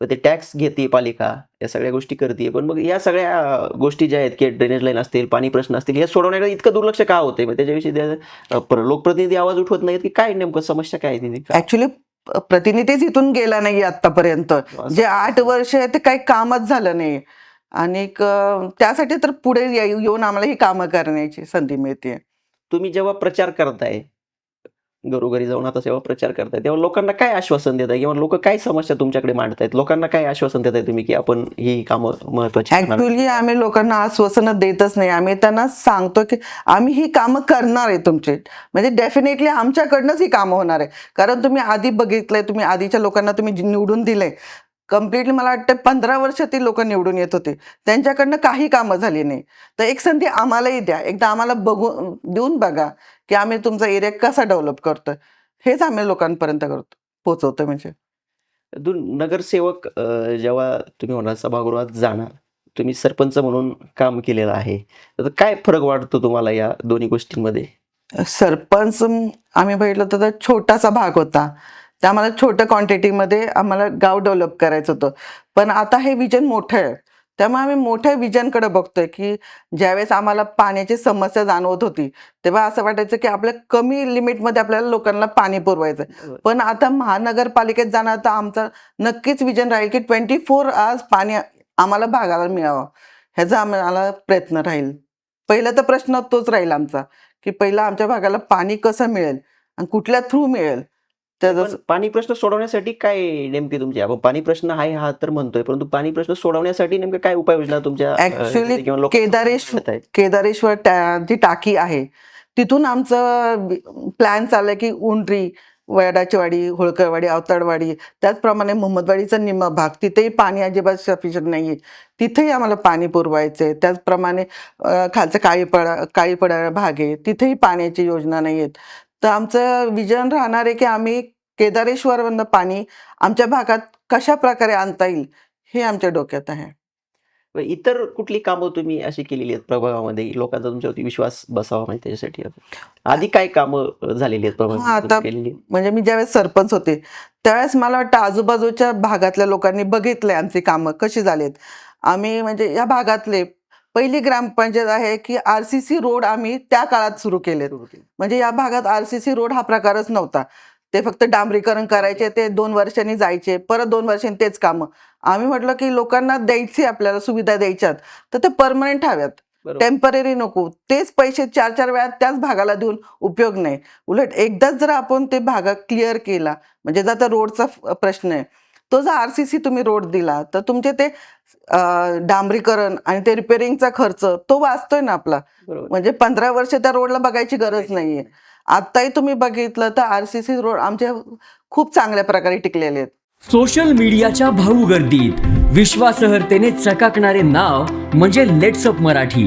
मग ते टॅक्स घेते पालिका या सगळ्या गोष्टी करते. पण मग या सगळ्या गोष्टी ज्या आहेत की ड्रेनेज लाईन असतील पाणी प्रश्न असतील हे सोडवण्याकडे इतकं दुर्लक्ष का होते मग त्याच्याविषयी लोकप्रतिनिधी आवाज उठवत नाहीत की काय नेमकं समस्या काय आहे तिथे? ऍक्च्युली प्रतिनिधीच इथून गेला नाही आतापर्यंत जे आठ वर्ष आहे ते काही कामच झालं नाही. आणि त्यासाठी तर पुढे ये- येऊन आम्हाला ही कामं करण्याची संधी मिळते तुम्ही जेव्हा प्रचार करताय घरोघरी जाऊन आता सेवा प्रचार करताय तेव्हा लोकांना काय आश्वासन देताय? किंवा लोक काय समस्या तुमच्याकडे मांडतायत? लोकांना काय आश्वासन देताय तुम्ही की आपण ही कामं महत्वाची ऍक्च्युली आम्ही लोकांना आश्वासनं देतच नाही. आम्ही त्यांना सांगतो की आम्ही ही कामं करणार आहे तुमचे. म्हणजे डेफिनेटली आमच्याकडनंच ही कामं होणार आहे. कारण तुम्ही आधी बघितलंय तुम्ही आधीच्या लोकांना तुम्ही निवडून दिलंय. कम्प्लिटली मला वाटतं पंधरा वर्ष ती लोक निवडून येत होते. त्यांच्याकडनं काही कामं झाली नाही. तर एक संधी आम्हालाही द्या. एकदा आम्हाला बघू देऊन बघा की आम्ही तुमचा एरिया कसा डेव्हलप करतोय. हेच आम्ही लोकांपर्यंत करतो पोचवतो म्हणजे. नगरसेवक जेव्हा तुम्ही होणार सभागृहात जाणार तुम्ही सरपंच म्हणून काम केलेलं आहे. तर काय फरक वाटतो तुम्हाला या दोन्ही गोष्टींमध्ये? सरपंच आम्ही बघितलं तर छोटासा भाग होता. ते आम्हाला छोट्या क्वांटिटीमध्ये आम्हाला गाव डेव्हलप करायचं होतं. पण आता हे विजन मोठं आहे. त्यामुळे आम्ही मोठ्या विजनकडे बघतोय की ज्यावेळेस आम्हाला पाण्याची समस्या जाणवत होती तेव्हा असं वाटायचं की आपल्या कमी लिमिटमध्ये आपल्याला लोकांना पाणी पुरवायचं पण आता महानगरपालिकेत जाणार तर आमचं नक्कीच विजन राहील की ट्वेंटी फोर आवर्स पाणी आम्हाला भागाला मिळावं. ह्याचा आम्हाला प्रयत्न राहील. पहिला तर प्रश्न तोच राहील आमचा की पहिला आमच्या भागाला पाणी कसं मिळेल? आणि कुठल्या थ्रू मिळेल? पण प्रश्न सोडवण्यासाठी काय नेमकी तुमची? आपण पाणी प्रश्न आहे हा तर म्हणतोय परंतु पाणी प्रश्न सोडवण्यासाठी नेमकं काय उपाययोजना तुमच्या लोक केदारेश्वर-? केदारेश्वर जी टाकी आहे तिथून आमचं प्लॅन चाललंय की उंडरी वडाची वाडी होळकरवाडी अवताडवाडी त्याचप्रमाणे मोहम्मदवाडीचा निम्मा भाग तिथेही पाणी अजिबात सफिशियंट नाही आहे तिथेही आम्हाला पाणी पुरवायचं आहे त्याचप्रमाणे खालचं काळीपडा काळीपडा भाग आहे तिथेही पाण्याची योजना नाही आहेत तर आमचं विजन राहणार आहे की आम्ही केदारेश्वरवरनं पाणी आमच्या भागात कशा प्रकारे आणता येईल हे आमच्या डोक्यात आहे. इतर कुठली कामं तुम्ही अशी केलेली आहेत प्रभागामध्ये? लोकांचा तुमच्यावरती विश्वास बसावा म्हणजे त्याच्यासाठी आधी काय कामं झालेली आहेत प्रभागात म्हणजे मी ज्यावेळेस सरपंच होते त्यावेळेस मला वाटतं आजूबाजूच्या भागातल्या लोकांनी बघितलंय आमची कामं कशी झालीत. आम्ही म्हणजे या भागातले पहिली ग्रामपंचायत आहे की आर सी सी रोड आम्ही त्या काळात सुरू केलेत. म्हणजे या भागात आर सी सी रोड हा प्रकारच नव्हता. ते फक्त डांबरीकरण करायचे ते दोन वर्षांनी जायचे परत दोन वर्षांनी तेच कामं. आम्ही म्हटलं की लोकांना द्यायची आपल्याला सुविधा द्यायच्यात तर ते परमनंट हव्यात. टेंपररी नको. तेच पैसे चार चार वेळा त्याच भागाला देऊन उपयोग नाही. उलट एकदाच जर आपण ते भागा क्लिअर केला म्हणजे जर आता रोडचा प्रश्न आहे तो जर आर सी सी तुम्ही रोड दिला तर तुमचे ते डांबरीकरण आणि ते रिपेरिंगचा खर्च तो वाचतोय ना आपला. म्हणजे पंधरा वर्ष त्या रोडला बघायची गरज नाहीये. आताही तुम्ही बघितलं तर आर सी सी रोड आमचे खूप चांगल्या प्रकारे टिकलेले आहेत. सोशल मीडियाच्या भाऊ गर्दीत विश्वासहर्तेने चकाकणारे नाव म्हणजे लेट्सअप मराठी.